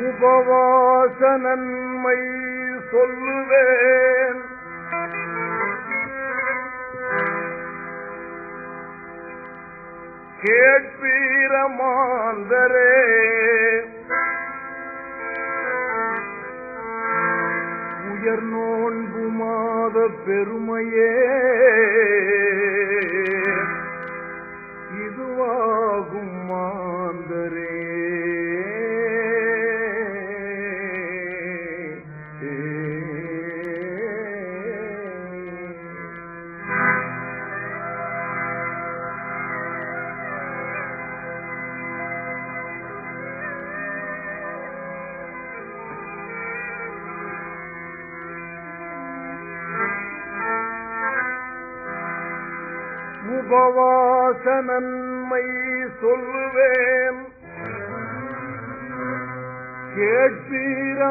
உபவாச நன்மை சொல்லுவேன் கேட்பீரமாந்தரே உயர் நோன்பு மாத பெருமையே. உபவாச நன்மை சொல்லுவேன் கேட்பீரமாந்தரே.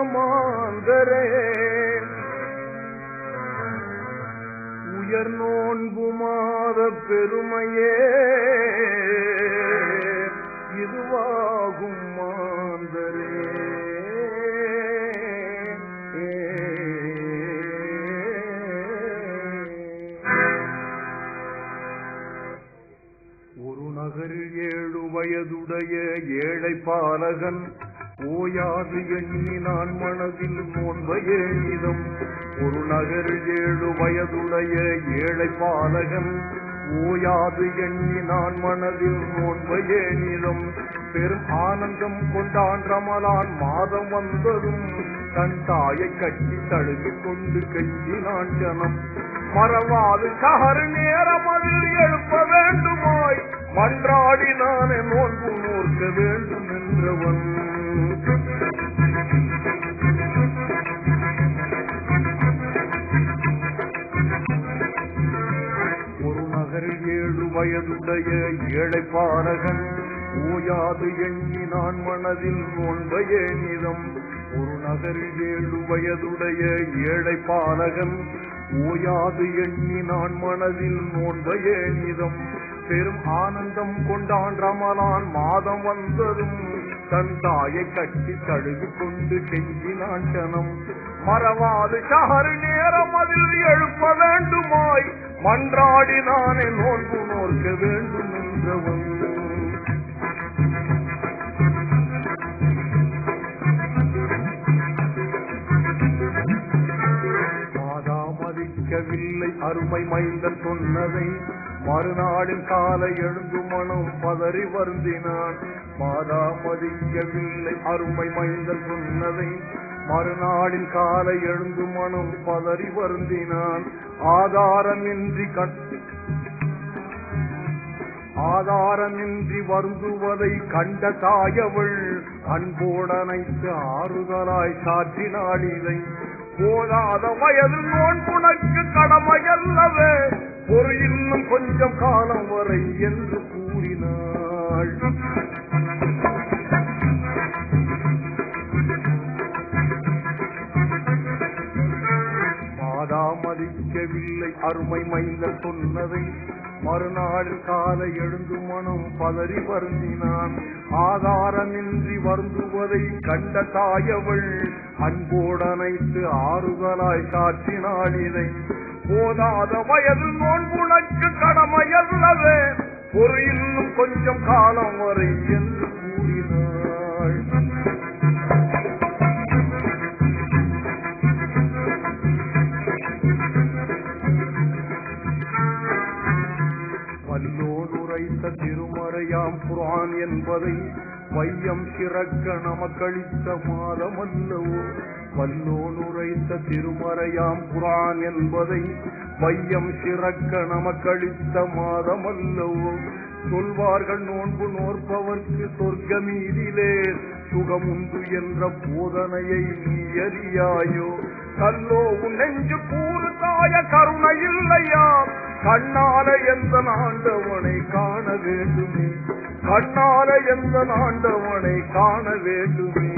உயர் நோன்பு மாத பெருமையே. இதுவாகும் மாந்தரே. வயதுடைய ஏழை பாலகன் ஓயாது எண்ணி நான் மனதில் நோன்பையே இதம். ஒரு நகரில் ஏழு வயதுடைய ஏழை பாலகன் ஓயாது எண்ணி நான் மனதில் நோன்பையே நிதம் பெரும் ஆனந்தம் கொண்டான் ரமலான் மாதம் வந்ததும் தன் தாயை கட்டி தழுவிக் கொண்டு கெஞ்சினான் ஜனம். மறவாது சகரு நேரம் அதில் எழுப்ப வேண்டுமாய். மன்றாடி நானே நோன்பு நோக்க வேண்டும் என்றவன். ஒரு நகரில் ஏழு வயதுடைய ஏழை பாடகன் ஓயாது எண்ணி நான் மனதில் நோன்பையே நிதம். ஒரு நகரில் ஏழு வயதுடைய ஏழை பாலகன் ஓயாது எண்ணி நான் மனதில் நோன்பையே நிதம். பெரும் ஆனந்தம் கொண்டான் ரமலான். மாதம் வந்ததும் தன் தாயை கட்டி தழுவி கொண்டு கெஞ்சினான் கணம் மறவாது சஹரு நேரம் அதில் எழுப்ப வேண்டுமாய். மன்றாடி நானே நோன்பு நோர்க்க வேண்டும் என்றவன். அருமை மைந்தன் சொன்னதை. மறுநாளில் காலை எழுந்து மனம் பதறி வருந்தினான். மாதாமதிக்கவில்லை அருமை மைந்தல் சொன்னதை. மறுநாளில் காலை எழுந்து மனம் பதறி வருந்தினான். ஆதாரமின்றி கட்டு ஆதாரமின்றி வருந்துவதை கண்ட தாயவள் அன்போடனைத்து ஆறுதலாய் சாற்றினாள் இதை. போதாத வயது நோன்புனக்கு கடமையல்லவே. ஒரு இன்னும் கொஞ்சம் காலம் வரை என்று கூறினாள். மாதாமதிக்கவில்லை அருமை மைந்த சொன்னதை மறுநாள் காலை எழுந்து மனம் பதறி வருந்தினான். ஆதாரமின்றி வருந்துவதை கண்ட தாயவள் அன்போடனைத்து ஆறுதலாய் காட்டினாள் இதை. போதாத வயது நோன்புனக்கு கடமையல்லவே. ஒரு இன்னும் கொஞ்சம் காலம் வரை என்று கூறினாள். வல்லோன் திருமறையாம் குரான் என்பதை மையம் சிறக்க நமக்களித்த மாதமல்லவோ. பல்லோனுரைத்த திருமறையாம் குரான் என்பதை வையம் சிறக்க நமக்களித்த மாதமல்லவோ? சொல்வார்கள் நோன்பு நோற்பவர்க்கு சொர்க்கமீதிலே சுகமுண்டு என்ற போதனையை நீ அறியாயோ? கல்லோ உன் நெஞ்சு கூறு தாய கருணை இல்லையா? கண்ணால எந்த ஆண்டவனை காண வேண்டுமே? கண்ணால எந்த ஆண்டவனை காண வேண்டுமே?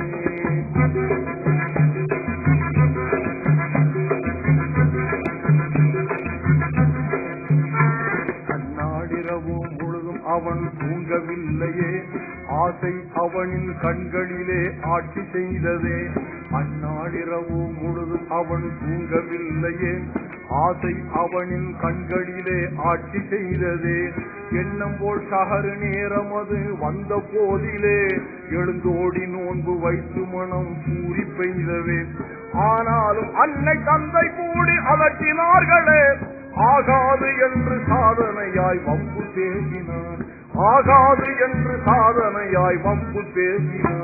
அவன் தூங்கவில்லையே. ஆசை அவனின் கண்களிலே ஆட்சி செய்ததே. அந்நாளிரவு முழுதும் அவன் தூங்கவில்லையே. ஆசை அவனின் கண்களிலே ஆட்சி செய்ததே. எண்ணம் போல் சகரு நேரம் அது வந்த போதிலே. எழுந்தோடி நோன்பு வைத்து மனம் பூரி பெய்தவே. ஆனாலும் அன்னை தந்தை கூடி அலட்டினார்களே. ஆகாது என்று சாதனையாய் வம்பு பேசினார் ஆகாது என்று சாதனையாய் வம்பு பேசினார்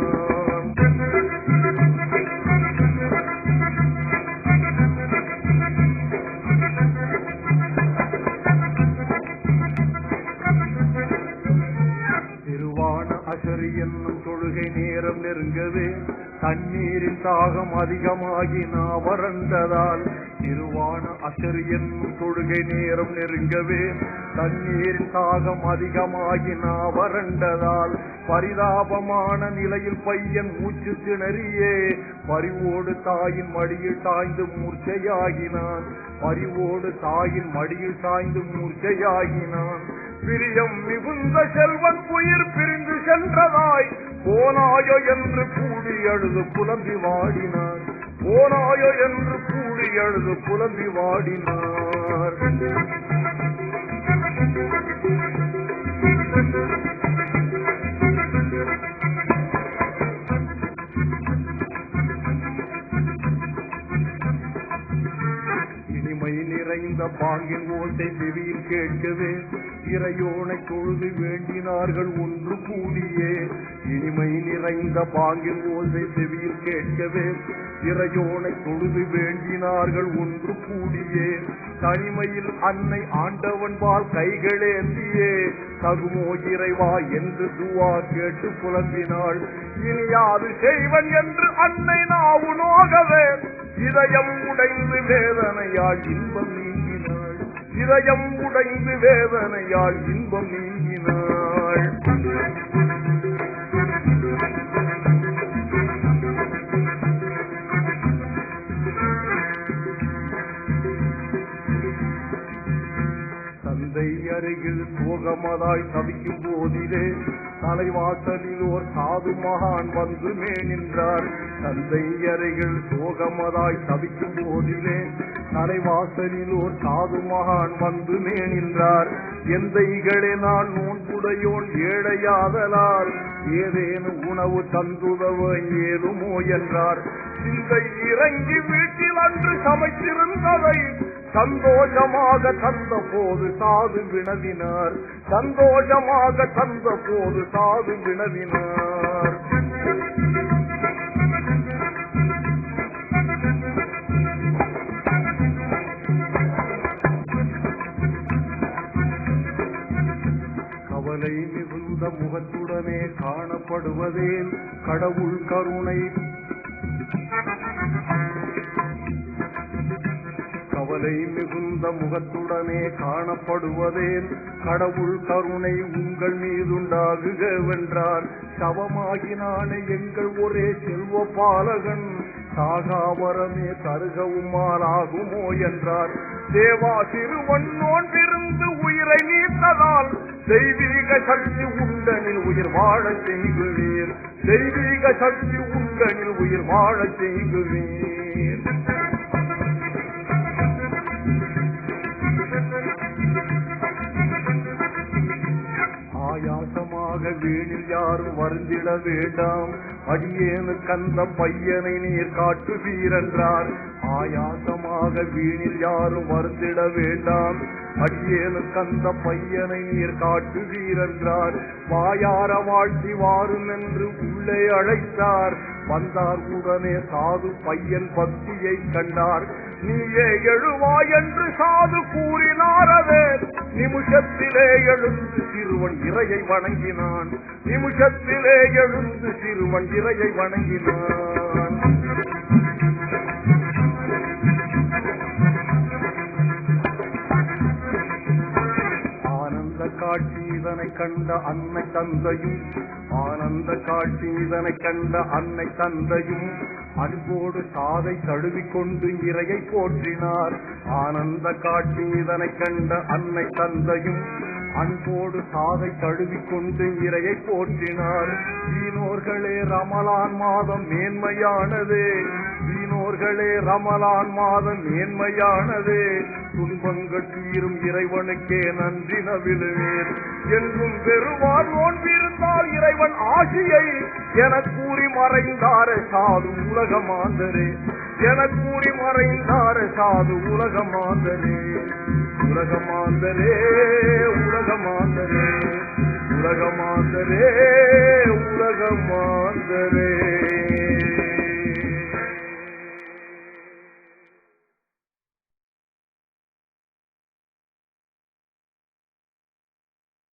அசரி என்னும் தொழுகை நேரம் நெருங்கவே தண்ணீரின் தாகம் அதிகமாகி நான் வறண்டதால் திருவான அசரி தொழுகை நேரம் நெருங்கவே தண்ணீர் தாகம் அதிகமாகி வறண்டதால் பரிதாபமான நிலையில் பையன் மூச்சு திணறியே. பரிவோடு தாயின் மடியில் தாய்ந்து மூர்ச்சையாகினான். பரிவோடு தாயின் மடியில் சாய்ந்து மூர்ச்சையாகினான். பிரியம் மிகுந்த செல்வன் உயிர் பிரிந்து சென்றதாய். போனாயோ என்று கூடி அழுது புலம்பி வாடினான். போனாயோ என்று கூடி எழுது புலம்பி வாடினார். இனிமை நிறைந்த பாங்கின் ஓசை செவியில் கேட்கவே இறையோனை தொழுது வேண்டினார்கள் ஒன்று கூடியே. இனிமை நிறைந்த பாங்கில் ஓசை செவியில் கேட்கவே. இறையோனை தொழுது வேண்டினார்கள் ஒன்று கூடியே. தனிமையில் அன்னை ஆண்டவன் பால் கைகளேந்தியே தகுமோ இறைவா என்று துவா கேட்டு புலம்பினாள் இனியாது செய்வன் என்று அன்னை நாவு நோகவே இதயம் உடைந்து வேதனையால் இன்பம் நீங்க இதயம் உடைந்து வேதனையால் இன்பம் நீங்கினாள். தந்தை அருகில் சோகமதாய் தவிக்கும் போதிலே தலைவாசலில் ஓர் சாது மகான் வந்து மே நின்றார். தந்தை அருகில் சோகமதாய் தவிக்கும் போதிலே தலைவாசலில் ஓர் சாது மகான் வந்து மே நின்றார் எந்தைகளே நான் நோன்புடையோன் ஏழையாதலால் ஏதேனும் உணவு தந்துதவ ஏதுமோ என்றார். சிந்தை இறங்கி வீட்டில் அன்று சமைத்திருந்ததை சந்தோஷமாக தந்த போது சாது வினவினார். சந்தோஷமாக தந்த போது சாது வினவினார். காணப்படுவதேன் கடவுள் கருணை. கவலை மிகுந்த முகத்துடனே காணப்படுவதேன் கடவுள் கருணை உங்கள் மீதுண்டாகுகவென்றார். சவமாகினானே எங்கள் ஒரே செல்வ பாலகன். சாகாவரமே தருகவுமாறாகுமோ என்றார். தேவா சிறுவன் நோன்பிருந்து உயிரை நீத்ததால் தெய்வீக சக்தி உண்டு உயிர் வாழச் செய்குவீர் தெய்வீக சக்தி உங்களில் உயிர் வாழச் செய்குவீர் ஆயாசமாக வீணில் யாரும் வருந்திட வேண்டாம். அடியேனு கந்த பையனை நீர் காட்டுவீரென்றார் ஆயாசமாக வீணில் யாரும் வருந்திட வேண்டாம். அடியேனு கந்த பையனை நீர் காட்டுவீரென்றார் வாயார வாழ்த்தி வாரும் என்று உள்ளே அழைத்தார். வந்தார் உடனே சாது பையன் பக்தியை கண்டார். நீயே எழுவாய் என்று சாது கூறினாரவே. நிமிஷத்திலே எழுந்து சிறுவன் இறையை வணங்கினான். நிமிஷத்திலே எழுந்து சிறுவன் இறையை வணங்கினான். ஆனந்த காட்சி இதனை கண்ட அன்னை தந்தையும் ஆனந்த காட்சி இதனை கண்ட அன்னை தந்தையும் அன்போடு காதை தழுவிக்கொண்டு இறையை போற்றினார். ஆனந்த காட்சி இதனை கண்ட அன்னை தந்தையும் அன்போடு சாதை தழுவிக்கொண்டு இறையை போற்றினார். வீணோர்களே ரமலான் மாதம் மேன்மையானது. வீணோர்களே ரமலான் மாதம் மேன்மையானது. துன்பங்கள் தீரும் இறைவனுக்கே நன்றி நவிழுவேன் என்றும் பெறுவார் நோன்பிருந்தால் இறைவன் ஆசியை என கூறி மறைந்தார சாது உலகமாந்தரே. என கூறி மறைந்தார் சாது உலகமாந்தரே உலகமாந்தரே உலகமாந்தரே உலகமாந்தரே உலகமாந்தரே